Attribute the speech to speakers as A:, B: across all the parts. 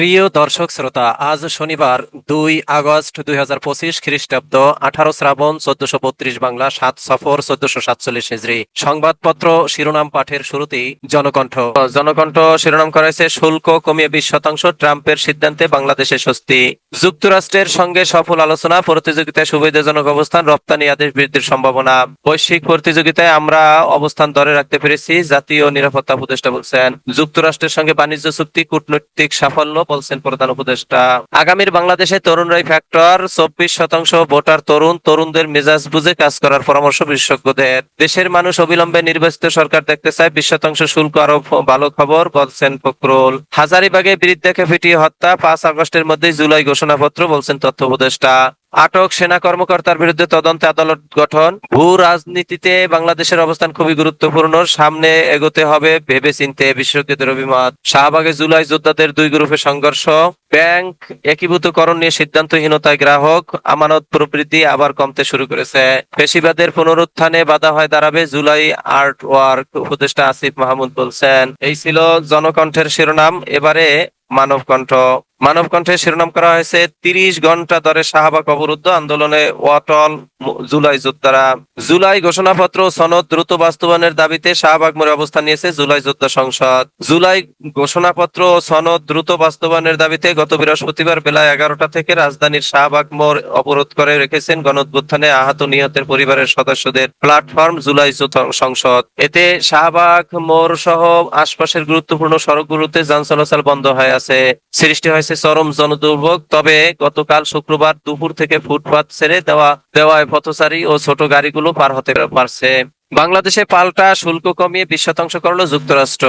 A: প্রিয় দর্শক শ্রোতা, আজ শনিবার দুই আগস্ট দুই হাজার পঁচিশ খ্রিস্টাব্দ, আঠারো শ্রাবণ চোদ্দশো বত্রিশ বাংলা, সাত সফর চোদ্দশো সাতচল্লিশ হিজড়ি সংবাদপত্র শিরোনাম পাঠের শুরুতেই জনকণ্ঠ। জনকণ্ঠ শিরোনাম করেছে শুল্ক কমিয়ে বিশ শতাংশ ট্রাম্পের সিদ্ধান্তে বাংলাদেশে স্বস্তি। যুক্তরাষ্ট্রের সঙ্গে সফল আলোচনা, প্রতিযোগিতায় সুবিধাজনক অবস্থান, রপ্তানি আদেশ বৃদ্ধির সম্ভাবনা। বৈশ্বিক প্রতিযোগিতায় আমরা অবস্থান ধরে রাখতে পেরেছি, জাতীয় নিরাপত্তা উপদেষ্টা বলছেন। যুক্তরাষ্ট্রের সঙ্গে বাণিজ্য চুক্তি, কূটনৈতিক সাফল্য বলছেন প্রধান উপদেষ্টা। আগামীর বাংলাদেশে তরুণরাই ফ্যাক্টর চব্বিশ শতাংশ ভোটার তরুণ, তরুণদের মেজাজ বুঝে কাজ করার পরামর্শ বিশেষজ্ঞদের। দেশের মানুষ অবিলম্বে নির্বাচিত সরকার দেখতে চায়, বিশ শতাংশ শুল্ক আরও ভালো খবর বলছেন ফখরুল হাজারিবাগে বিরুদ্ধে পিটিয়ে হত্যা, পাঁচ আগস্টের মধ্যে জুলাই ঘোষণাপত্র, বলছেন তথ্য উপদেষ্টা। আটক সেনা কর্মকর্তার বিরুদ্ধে তদন্তে আদালত গঠন। ভূ রাজনীতিতে বাংলাদেশের অবস্থান খুবই গুরুত্বপূর্ণ। সামনে এগোতে হবে ভেবে চিনতে বিশেষজ্ঞদের অভিমত। শাহবাগে জুলাই যোদ্ধাদের দুই গ্রুপে সংঘর্ষ। ব্যাংক একীভূতকরণ নিয়ে সিদ্ধান্তহীনতায় গ্রাহক। আমানত প্রবৃদ্ধি আবার কমতে শুরু করেছে। পেশিবাদের পুনরুত্থানে বাধা হয় দাঁড়াবে জুলাই আর্ট ওয়ার্ক উপদেষ্টা আসিফ মাহমুদ বলছেন। এই ছিল জনকণ্ঠের শিরোনাম। এবারে মানব মানব কণ্ঠে শিরোনাম করা হয়েছে, তিরিশ ঘণ্টা ধরে শাহবাগ অবরুদ্ধ আন্দোলনে ওয়াটল জুলাই যোদ্ধারা জুলাই ঘোষণাপত্র সনদ দ্রুত বাস্তবায়নের দাবিতে শাহবাগ মোড়ে অবস্থান নিয়েছে জুলাই যোদ্ধা সংসদ। জুলাই ঘোষণাপত্র সনদ দ্রুত বাস্তবায়নের দাবিতে গত বৃহস্পতিবার বেলা এগারোটা থেকে রাজধানীর শাহবাগ মোড় অবরোধ করে রেখেছেন গণউদ্বোধনে আহত নিহতের পরিবারের সদস্যদের প্ল্যাটফর্ম জুলাই সংসদ। এতে শাহবাগ মোড় সহ আশপাশের গুরুত্বপূর্ণ সড়কগুলোতে যান চলাচল বন্ধ হয়ে আছে। সৃষ্টি হয়েছে চরম জনদুর্ভোগ। তবে গতকাল শুক্রবার দুপুর থেকে ফুটপাত ছেড়ে দেওয়া দেওয়ায় পথচারী ও ছোট গাড়িগুলো পার হতে পারছে। বাংলাদেশে পাল্টা শুল্ক কমিয়ে বিশ শতাংশ করল যুক্তরাষ্ট্র।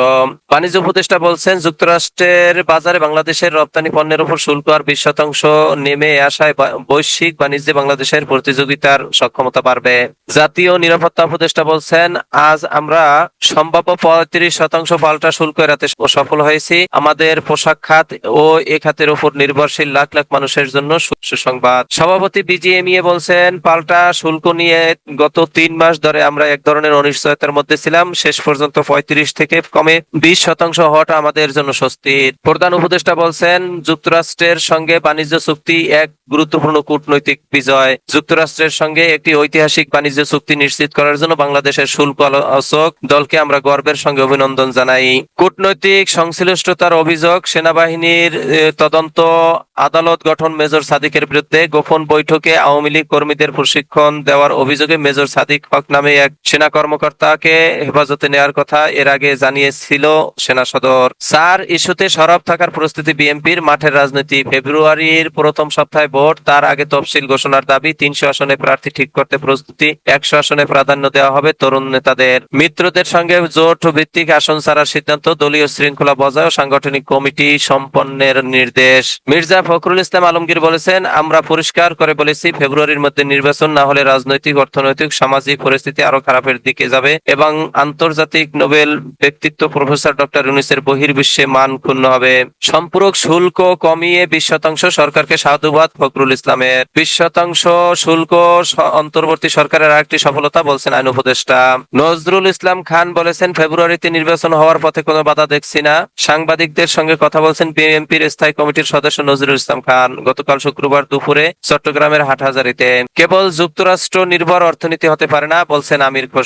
A: বাণিজ্য উপদেষ্টা বলছেন, যুক্তরাষ্ট্রের বাজারে বাংলাদেশের রপ্তানি পণ্যের উপর শুল্ক আর বিশ শতাংশ নেমে আসায় বৈশ্বিক বাণিজ্যে বাংলাদেশের প্রতিযোগিতার সক্ষমতা বাড়বে। জাতীয় নিরাপত্তা উপদেষ্টা বলছেন, আজ আমরা সম্ভাব্য পঁয়ত্রিশ শতাংশ পাল্টা শুল্ক এড়াতে সফল হয়েছি। আমাদের পোশাক খাত ও এ খাতের উপর নির্ভরশীল লাখ লাখ মানুষের জন্য সুসংবাদ। সভাপতি বিজিএমইএ বলছেন, পাল্টা শুল্ক নিয়ে গত তিন মাস ধরে আমরা এক ধরনের অনিশ্চয়তার মধ্যে ছিলাম। শেষ পর্যন্ত পঁয়ত্রিশ থেকে কমে বিশ শতাংশ হওয়াটা আমাদের জন্য স্বস্তির। প্রধান উপদেষ্টা বলছেন, যুক্তরাষ্ট্রের সঙ্গে বাণিজ্য চুক্তি এক গুরুত্বপূর্ণ কূটনৈতিক বিজয়। যুক্তরাষ্ট্রের সঙ্গে একটি ঐতিহাসিক বাণিজ্য চুক্তি নিশ্চিত করার জন্য বাংলাদেশের শুল্ক আলোচক দলকে আমরা গর্বের সঙ্গে অভিনন্দন জানাই। কূটনৈতিক সংশ্লিষ্টতার অভিযোগ, সেনাবাহিনীর তদন্ত, আদালত গঠন মেজর সাদিকের বিরুদ্ধে গোপন বৈঠকে আওয়ামী লীগ কর্মীদের প্রশিক্ষণ দেওয়ার অভিযোগে মেজর সাদিক হক নামে এক কর্মকর্তাকে হেফাজতে নেওয়ার কথা এর আগে জানিয়েছিল সেনা সদর। স্যার, ইস্যুতে সরব থাকার প্রস্তুতি বিএনপির মাঠের রাজনীতি। ফেব্রুয়ারির প্রথম সপ্তাহে ভোট, তার আগে তফসিল ঘোষণার দাবি, তিনশো আসনে প্রার্থী ঠিক করতে প্রস্তুতি, একশো আসনে প্রাধান্য দেওয়া হবে তরুণ নেতাদের। মিত্রদের সঙ্গে জোট ভিত্তিক আসন ছাড়ার সিদ্ধান্ত, দলীয় শৃঙ্খলা বজায় ও সাংগঠনিক কমিটি সম্পন্নের নির্দেশ। মির্জা ফখরুল ইসলাম আলমগীর বলেছেন, আমরা পরিষ্কার করে বলেছি, ফেব্রুয়ারির মধ্যে নির্বাচন না হলে রাজনৈতিক, অর্থনৈতিক, সামাজিক পরিস্থিতি আরও খারাপের দিকে যাবে এবং আন্তর্জাতিক নোবেল ব্যক্তিত্ব প্রফেসর ডক্টর ইউনিসের বহির্বিশ্বে মান ক্ষুণ্ণ হবে। সম্পূরক শুল্ক কমিয়ে বিশ শতাংশ সরকারকে সাধুবাদ ফখরুল ইসলামের। বিশ শতাংশ শুল্ক অন্তর্বর্তী সরকারের আরেকটি সফলতা বলছেন আইন উপদেষ্টা। নজরুল ইসলাম খান বলেছেন, ফেব্রুয়ারিতে নির্বাচন হওয়ার পথে কোনো বাধা দেখছি না। সাংবাদিকদের সঙ্গে কথা বলছেন বিএনপির স্থায়ী কমিটির সদস্য নজরুল ইসলাম খান। গতকাল শুক্রবার দুপুরে চট্টগ্রামের হাটহাজারিতে। কেবল যুক্তরাষ্ট্র নির্ভর অর্থনীতি হতে পারে না, বলছেন আমির খসরু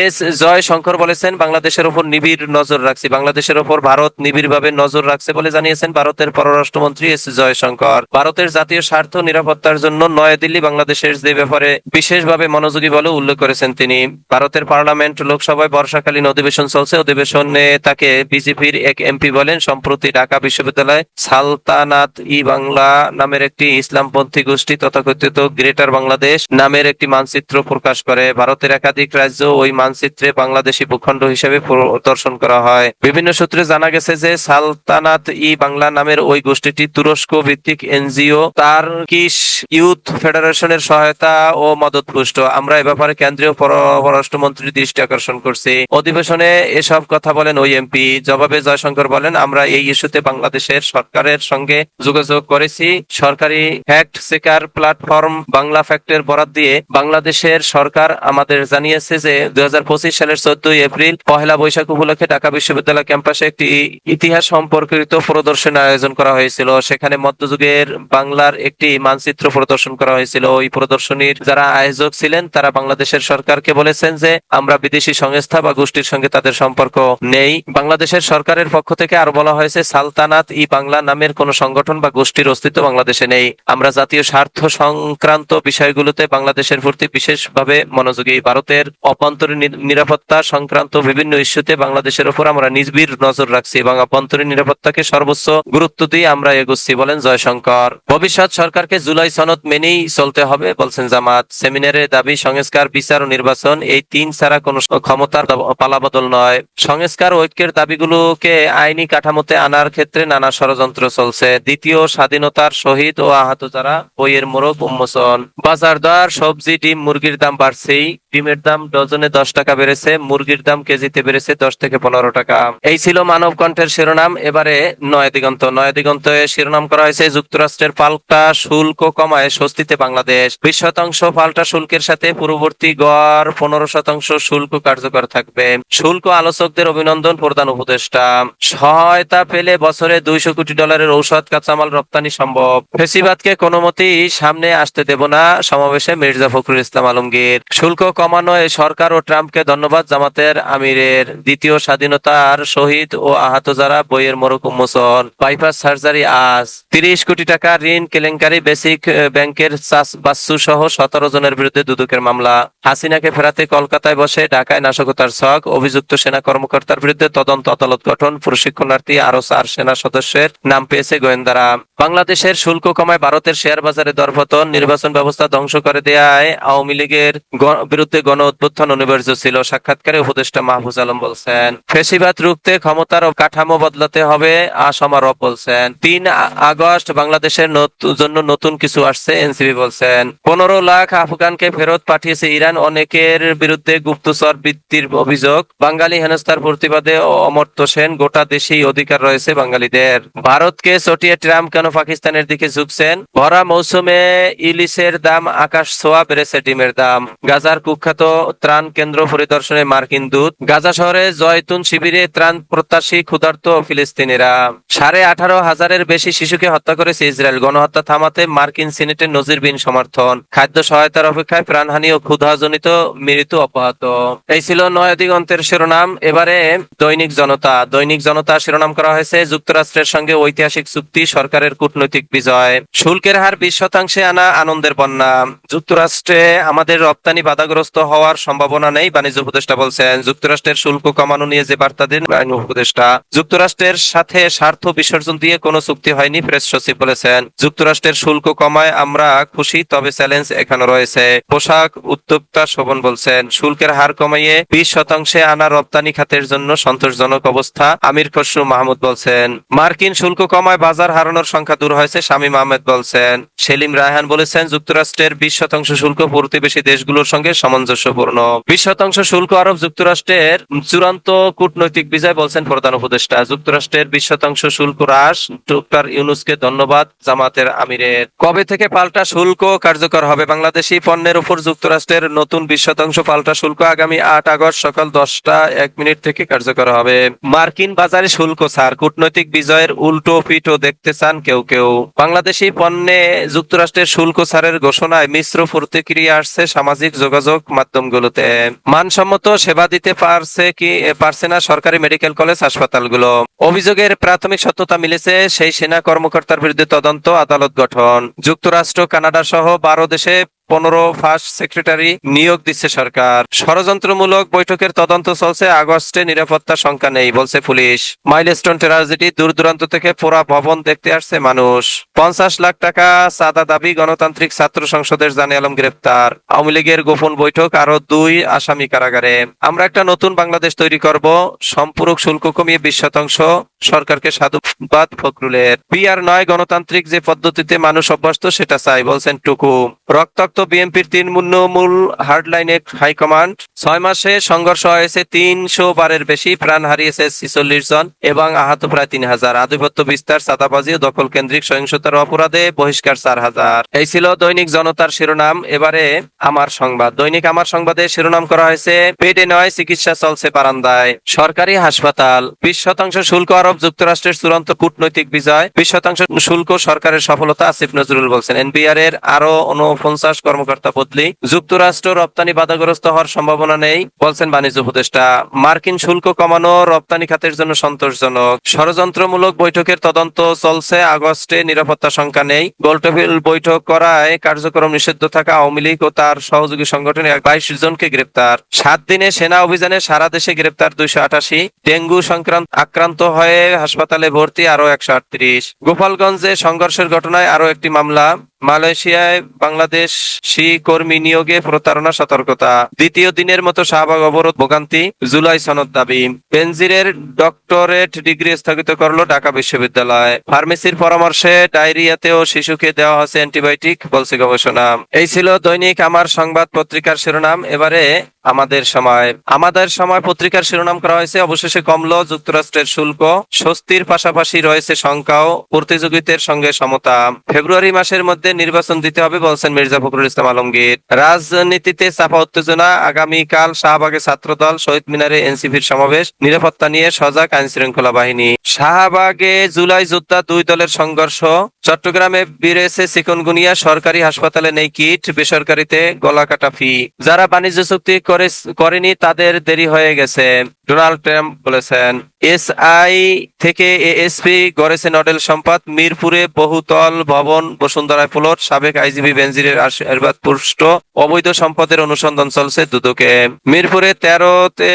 A: এস জয় শঙ্কর বলেছেন, বাংলাদেশের উপর নিবিড় নজর রাখছি। বাংলাদেশের উপর ভারত নিবিড়ভাবে নজর রাখছে বলে জানিয়েছেন ভারতের পররাষ্ট্রমন্ত্রী এস জয়শঙ্কর। ভারতের জাতীয় স্বার্থ নিরাপত্তার জন্য নয়াদিল্লি বাংলাদেশের যে ব্যাপারে বিশেষভাবে মনোযোগী বলে উল্লেখ করেছেন তিনি। ভারতের পার্লামেন্ট লোকসভায় বর্ষাকালীন অধিবেশন চলছে। অধিবেশনে তাকে বিজেপির এক এমপি বলেন। সম্প্রতি ঢাকা বিশ্ববিদ্যালয় সালতানাত ই বাংলা নামের একটি ইসলামপন্থী গোষ্ঠী তথাকথিত গ্রেটার বাংলাদেশ নামের একটি মানচিত্র প্রকাশ করে। ভারতের একাধিক রাজ্য ওই মানচিত্রে বাংলাদেশি ভূখণ্ড হিসেবে প্রদর্শন করা হয়। বিভিন্ন সূত্রে জানা গেছে যে সালতানাত ই বাংলা নামের ওই গোষ্ঠীটি তুরস্ক ভিত্তিক এনজিও তার কিস ইউথ ফেডারেশনের সহায়তা ও মদত পুষ্ট আমরা এ ব্যাপারে কেন্দ্রীয় পররাষ্ট্রমন্ত্রীর দৃষ্টি আকর্ষণ করছি। অধিবেশনে এসব কথা বলেন ওই এমপি। জবাবে জয়শঙ্কর বলেন, আমরা এই ইস্যুতে বাংলাদেশের সরকারের সঙ্গে যোগাযোগ করেছি। সরকারি ফ্যাক্ট চেকার প্ল্যাটফর্ম বাংলা ফ্যাক্টের বরাদ দিয়ে বাংলাদেশের সরকার আমাদের জানিয়ে জানিয়েছে যে দুই হাজার পঁচিশ সালের চোদ্দই এপ্রিল পহেলা বৈশাখ উপলক্ষে ঢাকা বিশ্ববিদ্যালয় ক্যাম্পাসে একটি ইতিহাস সম্পর্কিত প্রদর্শনী আয়োজন করা হয়েছিল। সেখানে মধ্যযুগের বাংলার একটি মানচিত্র প্রদর্শন করা হয়েছিল। ওই প্রদর্শনীর যারা আয়োজক ছিলেন, তারা বাংলাদেশের সরকারকে বলেছেন যে, আমরা বিদেশি সংস্থা বা গোষ্ঠীর সঙ্গে তাদের সম্পর্ক নেই। বাংলাদেশের সরকারের পক্ষ থেকে আরও বলা হয়েছে, সালতানাত ই বাংলা নামের কোন সংগঠন বা গোষ্ঠীর অস্তিত্ব বাংলাদেশে নেই। আমরা জাতীয় স্বার্থ সংক্রান্ত বিষয়গুলোতে বাংলাদেশের প্রতি বিশেষভাবে মনোযোগী। ভারতের অভ্যন্তরীণ নি- নিরাপত্তা সংক্রান্ত বিভিন্ন ইস্যুতে বাংলাদেশের উপর আমরা নিজবির নজর রাখছি এবং অভ্যন্তরীণ নিরাপত্তাকে সর্বোচ্চ গুরুত্ব দিয়ে আমরা এগোচ্ছি বলেন জয়শঙ্কর। ভবিষ্যৎ সরকারকে জুলাই সনদ মেনেই চলতে হবে, বলছেন জামাত। সেমিনারে দাবি, সংস্কার, বিচার ও নির্বাচন এই তিন ছাড়া কোনো ক্ষমতার পালাবদল নয়। সংস্কার ঐক্যের দাবিগুলোকে আইনি কাঠামোতে আনার ক্ষেত্রে নানা ষড়যন্ত্র চলছে। দ্বিতীয় স্বাধীনতার শহীদ ও আহত যারা বইয়ের মোড়ক উন্মোচন। বাজার দর সবজি, ডিম, মুরগির দাম বাড়ছেই। ডিমের দাম ডজনে দশ টাকা বেড়েছে, মুরগির দাম কেজিতে বেড়েছে দশ থেকে পনেরো টাকা। এই ছিল মানব কণ্ঠের শিরোনাম। এবারে নয় দিগন্ত। নয় দিগন্তে শিরোনাম করা হয়েছে যুক্তরাষ্ট্রের পাল্টা শুল্ক কমায় স্বস্তিতে বাংলাদেশ। বিশ শতাংশ পাল্টা শুল্কের সাথে পূর্ববর্তী গড় পনেরো শতাংশ শুল্ক কার্যকর থাকবে। শুল্ক আলোচকদের অভিনন্দন প্রদান উপদেষ্টা। সহায়তা পেলে বছরে দুইশো কোটি ডলারের ঔষধ কাঁচামাল রপ্তানি সম্ভব। ফেসিবাদকে কোনো মতেই সামনে আসতে দেব না সমাবেশে মির্জা ফখরুল ইসলাম আলমগীর। শুল্ক কমানোয় সরকার ও ট্রাম্পকে ধন্যবাদ জামাতের আমিরের দ্বিতীয় স্বাধীনতার শহীদ ও আহত যারা বইয়ের মোড়ক উন্মোচন, বাইপাস সার্জারি আজ তিরিশ কোটি টাকা ঋণ কেলেঙ্কারি বেসিক ব্যাংকের বাচ্চু সহ সতেরো জনের বিরুদ্ধে দুদকের মামলা। হাসিনাকে ফেরাতে কলকাতায় বসে ঢাকায় নাশকতার ছক, অভিযুক্ত সেনা কর্মকর্তার বিরুদ্ধে তদন্ত, আদালত গঠন, প্রশিক্ষণার্থী আরও চার সেনা সদস্যের নাম পেয়েছে গোয়েন্দারা। বাংলাদেশের শুল্ক কমায় ভারতের শেয়ার বাজারে দরপতন, নির্বাচন ব্যবস্থা ধ্বংস করে দেয়ায় আওয়ামী লীগের বিরুদ্ধে গণ অভ্যুত্থান অনিবার্য ছিল। সাক্ষাৎকারে উপদেষ্টা মাহফুজ আলম বলছেন, ফেসিবাদ রুখতে ক্ষমতার কাঠামো বদলাতে হবে আসমারব বলছেন। তিন আগস্ট বাংলাদেশের জন্য নতুন কিছু আসছে এনসিবি বলছেন। পনেরো লাখ আফগানকে ফেরত পাঠিয়েছে ইরান, অনেকের বিরুদ্ধে গুপ্তচর বৃত্তির অভিযোগ। বাঙালি হেনস্থার প্রতিবাদে অমর্ত্য সেন, গোটা দেশেই অধিকার রয়েছে বাঙালিদের। ভারতকে চটিয়ে ট্রাম্প কেন পাকিস্তানের দিকে ঝুঁকছেন? ভরা মৌসুমে ইলিশের দাম, আকাশ ছোঁয়া, বেড়েছে ডিমের দাম। গাজার কুখ্যাত ত্রাণ কেন্দ্র পরিদর্শনে মার্কিন দূত গাজা শহরে জয়তুন শিবিরে ত্রাণ প্রত্যাশী ক্ষুধার্ত ফিলিস্তিনিরা। সাড়ে আঠারো হাজারের বেশি শিশুকে হত্যা করেছে ইসরায়েল। গণহত্যা থামাতে মার্কিন সিনেটের নজিরবিহীন সমর্থন। খাদ্য সহায়তার অপেক্ষায় প্রাণহানি ও ক্ষুধাজনিত মৃত্যু অব্যাহত। এই ছিল নয় দিগন্তের শিরোনাম। এবারে দৈনিক জনতা। দৈনিক জনতা শিরোনাম করা হয়েছে যুক্তরাষ্ট্রের সঙ্গে ঐতিহাসিক চুক্তি, সরকারের কূটনৈতিক বিজয়। শুল্কের হার বিশ শতাংশে আনা আনন্দের বন্যা। যুক্তরাষ্ট্রে আমাদের রপ্তানি বাধাগ্রস্ত হওয়ার সম্ভাবনা নেই। বাণিজ্য উপদেষ্টা বলছেন, যুক্তরাষ্ট্রের শুল্ক কমানো নিয়ে যে বার্তা দেন আইন উপদেষ্টা, যুক্তরাষ্ট্রের সাথে স্বার্থ বিসর্জন দিয়ে কোনো চুক্তি হয়নি, প্রেস সচিব বলেছেন। যুক্তরাষ্ট্রের শুল্ক কমায় আমরা খুশি, তবে চ্যালেঞ্জ এখনও রয়েছে। পোশাক উদ্যোক্তা শোভন বলছেন, শুল্কের হার কমাইয়ে বিশ শতাংশে আনা রপ্তানি খাতের জন্য সন্তোষজনক অবস্থা, আমির খসরু মাহমুদ বলছেন। মার্কিন শুল্ক কমায় বাজার হারানোর সংখ্যা দূর হয়েছে, শামীম আহমেদ বলছেন। সেলিম রায়হান বলেছেন, যুক্তরাষ্ট্রের বিশ শতাংশ শুল্ক প্রতিবেশী দেশগুলোর সঙ্গে সামঞ্জস্যপূর্ণ বিশ শতাংশ শুল্ক আরোপ যুক্তরাষ্ট্রের চূড়ান্ত কূটনৈতিক বিজয় বলছেন প্রধান উপদেষ্টা। যুক্তরাষ্ট্রের বিশ শতাংশ শুল্ক হ্রাস, ডক্টর ইউনুসকে ধন্যবাদ, জামাতের আমিরের। কবে থেকে পাল্টা শুল্ক কার্যকর হবে? বাংলাদেশি পণ্যের উপর যুক্তরাষ্ট্রের নতুন বিশ শতাংশ পাল্টা শুল্ক আগামী আট আগস্ট সকাল দশটা এক মিনিট থেকে কার্যকর হবে। মার্কিন বাজারে শুল্ক ছাড়, কূটনৈতিক বিজয়ের উল্টো পিঠও দেখতে চান কেউ কেউ। বাংলাদেশি পণ্যে যুক্তরাষ্ট্রের শুল্ক ছাড়ের ঘোষণায় মিশ্র প্রতিক্রিয়া আসছে সামাজিক যোগাযোগ মাধ্যমগুলোতে। মানসম্মত সেবা দিতে পারছে কি, পারছে না সরকারি মেডিকেল কলেজ হাসপাতালগুলো। অভিযোগের প্রাথমিক সত্যতা মিলেছে, সেই সেনা কর্মকর্তার বিরুদ্ধে তদন্ত, আদালত গঠন। যুক্তরাষ্ট্র কানাডা সহ বারো দেশে পনেরো, ফার্স্ট সেক্রেটারি নিয়োগ দিচ্ছে সরকার। ষড়যন্ত্রমূলক বৈঠকের তদন্ত চলছে, আগস্টে নিরাপত্তা সংখ্যা নেই, বলছে পুলিশ। মাইলস্টোন ট্রাজেডি দূর দূরান্ত থেকে পোড়া ভবন দেখতে আসছে মানুষ। পঞ্চাশ লাখ টাকা সাদা দাবি গণতান্ত্রিক ছাত্র সংসদের জানে আলম গ্রেপ্তার। আওয়ামী লীগের গোপন বৈঠক আরও দুই আসামি কারাগারে। আমরা একটা নতুন বাংলাদেশ তৈরি করব, সম্পূরক শুল্ক কমিয়ে বিশ শতাংশ, সরকারকে সাধুবাদ ফখরুলের। পিআর নয় গণতান্ত্রিক যে পদ্ধতিতে মানুষ অভ্যস্ত, সেটা চাই, বলছেন টুকু। রক্তাক্ত বিএনপির তিন মূল হার্ডলাইনে হাইকমান্ড ছয় মাসে সংঘর্ষ হয়েছে তিনশো বারের বেশি, প্রাণ হারিয়েছে ছিচল্লিশ জন এবং আহত প্রায় তিন হাজার। আধিপত্য বিস্তার, চাঁদাবাজি দখল কেন্দ্রিক সহিংসতার অপরাধে বহিষ্কার চার হাজার। এই ছিল দৈনিক জনতার শিরোনাম। এবারে আমার সংবাদ। দৈনিক আমার সংবাদে শিরোনাম করা হয়েছে, পেটে নয়, চিকিৎসা চলছে বারান্দায়। সরকারি হাসপাতাল। বিশ শতাংশ শুল্ক আরব যুক্তরাষ্ট্রের চূড়ান্ত কূটনৈতিক বিজয়। বিশ শতাংশ শুল্ক সরকারের সফলতা আসিফ নজরুল বলছেন। এনবিআর এর আরও উনপঞ্চাশ কর্মকর্তা বদলি। যুক্তরাষ্ট্র রপ্তানি বাধাগ্রস্ত হওয়ার সম্ভাবনা নেই, বলছেন বাণিজ্য উপদেষ্টা। মার্কিন শুল্ক কমানো রপ্তানি খাতের জন্য সন্তোষজনক। ষড়যন্ত্রমূলক বৈঠকের তদন্ত চলছে, আগস্টে নিরাপত্তা সংখ্যা নেই। গোলটেবিল বৈঠক করায় কার্যক্রম নিষিদ্ধ থাকা আওয়ামী লীগ ও তার সহযোগী সংগঠনের বাইশ জনকে গ্রেপ্তার। সাত দিনে সেনা অভিযানে সারা দেশে গ্রেপ্তার দুইশো আটাশি। ডেঙ্গু সংক্রান্ত আক্রান্ত হয়ে হাসপাতালে ভর্তি আরও একশো আটত্রিশ। গোপালগঞ্জে সংঘর্ষের ঘটনায় আরও একটি মামলা। মালয়েশিয়ায় বাংলাদেশি কর্মী নিয়োগে প্রতারণা, সতর্কতা। দ্বিতীয় দিনের মতো শাহবাগ অবরোধ, ভোগান্তি, জুলাই সনদ দাবি। বেনজিরের ডক্টরেট ডিগ্রি স্থগিত করল ঢাকা বিশ্ববিদ্যালয়। ফার্মেসির পরামর্শে ডায়রিয়াতেও শিশুকে দেওয়া অ্যান্টিবায়োটিক, বলছে গবেষণা। এই ছিল দৈনিক আমার সংবাদ পত্রিকার শিরোনাম। এবারে আমাদের সময়। আমাদের সময় পত্রিকার শিরোনাম করা হয়েছে। অবশেষে কমলো, যুক্তরাষ্ট্রের শুল্ক, স্বস্তির পাশাপাশি রয়েছে শঙ্কাও। প্রতিযোগিতার সঙ্গে সমতা। ফেব্রুয়ারি মাসের মধ্যে নির্বাচন দিতে হবে বলছেন মির্জা ফখরুল ইসলাম আলমগীর। রাজনীতিতে চাপা উত্তেজনা, আগামীকাল শাহবাগে ছাত্রদল, শহীদ মিনারে এনসিপির সমাবেশ, নিরাপত্তা নিয়ে সজাগ আইন শৃঙ্খলা বাহিনী। শাহবাগে জুলাই যোদ্ধা দুই দলের সংঘর্ষ, চট্টগ্রামে বিরেছে চিকনগুনিয়া সরকারি হাসপাতালে নেই কিট, বেসরকারিতে গলা কাটা ফি। যারা বাণিজ্য চুক্তি করে, করেনি তাদের দেরি হয়ে গেছে, ডোনাল্ড ট্রাম্প বলেছেন। এস আই থেকে এএসপি গড়েছে নডেল সম্পদ, মিরপুরে বহুতল ভবন বসুন্ধরায় প্লট সাবেক আইজিবি বেনজিরের আশীর্বাদ পুষ্ট অবৈধ সম্পদের অনুসন্ধান চলছে দুদকে। মিরপুরে তেরোতে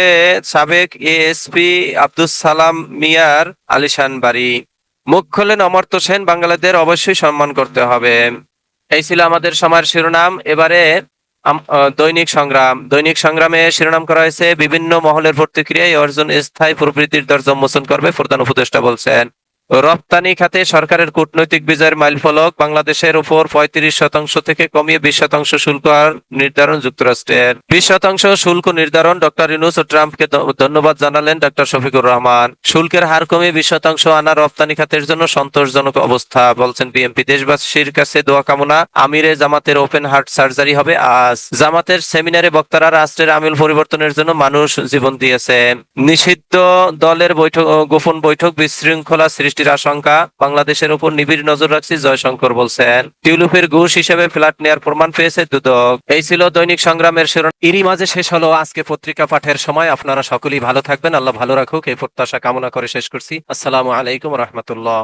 A: সাবেক এএসপি আব্দুস সালাম মিয়ার আলিশান বাড়ি। মুখ খোলেন অমর্ত্য সেন বাঙালিদের অবশ্যই সম্মান করতে হবে। এই ছিল আমাদের সময়ের শিরোনাম। এবারে দৈনিক সংগ্রাম। দৈনিক সংগ্রামে শিরোনাম করা হয়েছে, বিভিন্ন মহলের প্রতিক্রিয়ায় অর্জন স্থায়ী প্রবৃত্তির দরজা উন্মোচন করবে প্রধান উপদেষ্টা বলছেন। রপ্তানি খাতে সরকারের কূটনৈতিক বিজয়ের মাইলফলক বাংলাদেশের উপর পঁয়ত্রিশ শতাংশ থেকে কমিয়ে বিশ শতাংশ শুল্ক হার নির্ধারণ যুক্তরাষ্ট্রের। বিশ শতাংশ শুল্ক নির্ধারণ ডক্টর ইউনুস ও ট্রাম্পকে ধন্যবাদ জানালেন ডক্টর শফিকুর রহমান। শুল্কের হার কমিয়ে বিশ শতাংশ আনা রপ্তানি খাতের জন্য সন্তোষজনক অবস্থা, বলছেন বিএনপি দেশবাসীর কাছে দোয়া কামনা। আমিরে জামাতের ওপেন হার্ট সার্জারি হবে আজ। জামাতের সেমিনারে বক্তারা রাষ্ট্রের আমিল পরিবর্তনের জন্য মানুষ জীবন দিয়েছে নিষিদ্ধ দলের বৈঠক, গোপন বৈঠক বিশৃঙ্খলা সৃষ্টির আশঙ্কা, বাংলাদেশের উপর নিবিড় নজর রাখছি জয়শঙ্কর বলছেন। টিউলিপের ঘুষ হিসেবে ফ্ল্যাট নেয়ার প্রমাণ পেয়েছে দুদক। এই ছিল দৈনিক সংগ্রামের শিরোনাম। এরই মাঝে শেষ হলো, আজকে পত্রিকা পাঠের সময়। আপনারা সকলেই ভালো থাকবেন, আল্লাহ ভালো রাখুক। এই প্রত্যাশা কামনা করে শেষ করছি। আসসালামু আলাইকুম রহমতুল্লাহ।